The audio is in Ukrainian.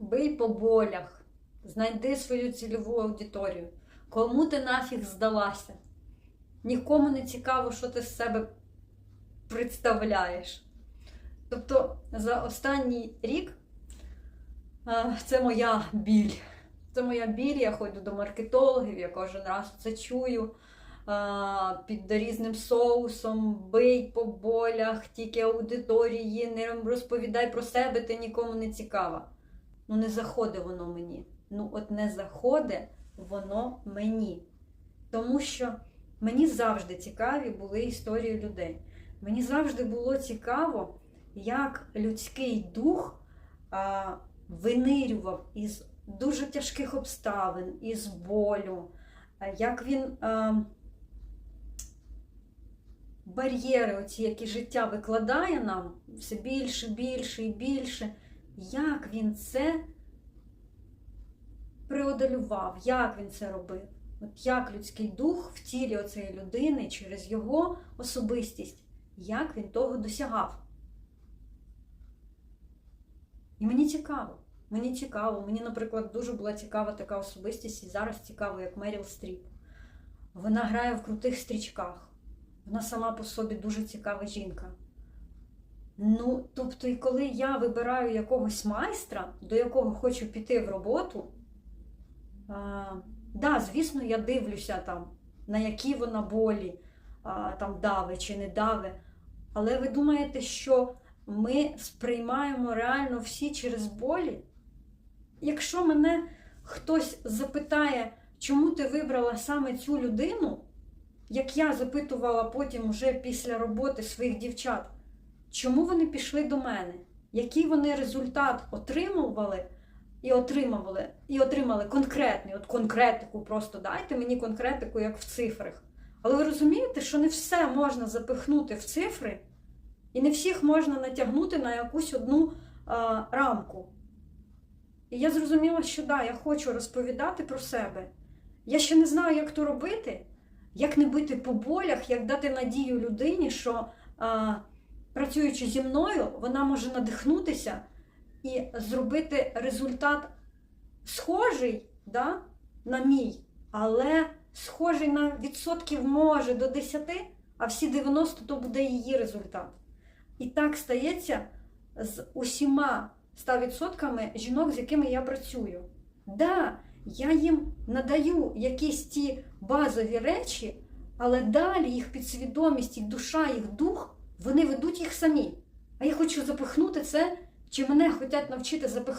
бий по болях, знайди свою цільову аудиторію. Кому ти нафіг здалася? Нікому не цікаво, що ти з себе представляєш. Тобто за останній рік це моя біль. Це моя біль, я ходжу до маркетологів, я кожен раз це чую під різним соусом, бий по болях, тільки аудиторії, не розповідай про себе, ти нікому не цікава. Ну, не заходить воно мені. Ну, от не заходить воно мені. Тому що мені завжди цікаві були історії людей. Мені завжди було цікаво, як людський дух а, винирював із дуже тяжких обставин, із болю, як він а, бар'єри, оці, які життя викладає нам все більше, більше і більше, як він це преодолював, як він це робив. От як людський дух в тілі оцієї людини через його особистість, як він того досягав. І мені цікаво. Мені цікаво. Мені, наприклад, дуже була цікава така особистість, і зараз цікаво, як Меріл Стріп. Вона грає в крутих стрічках. Вона сама по собі дуже цікава жінка. Ну, тобто, і коли я вибираю якогось майстра, до якого хочу піти в роботу, а, да, звісно, я дивлюся там, на які вона болі, а, там дави чи не дави. Але ви думаєте, що ми сприймаємо реально всі через болі? Якщо мене хтось запитає, чому ти вибрала саме цю людину, як я запитувала потім уже після роботи своїх дівчат, чому вони пішли до мене, який вони результат отримували і отримували, і отримали конкретний, от конкретику, просто дайте мені конкретику, як в цифрах. Але ви розумієте, що не все можна запихнути в цифри, і не всіх можна натягнути на якусь одну а, рамку. І я зрозуміла, що да, я хочу розповідати про себе. Я ще не знаю, як то робити, як не бити по болях, як дати надію людині, що а, працюючи зі мною, вона може надихнутися і зробити результат схожий да, на мій, але схожий на відсотків може до 10, а всі 90 то буде її результат. І так стається з усіма 100% жінок, з якими я працюю. Да, я їм надаю якісь ті базові речі, але далі їх підсвідомість, їх душа, їх дух, вони ведуть їх самі. А я хочу запихнути це, чи мене хочуть навчити запихнути.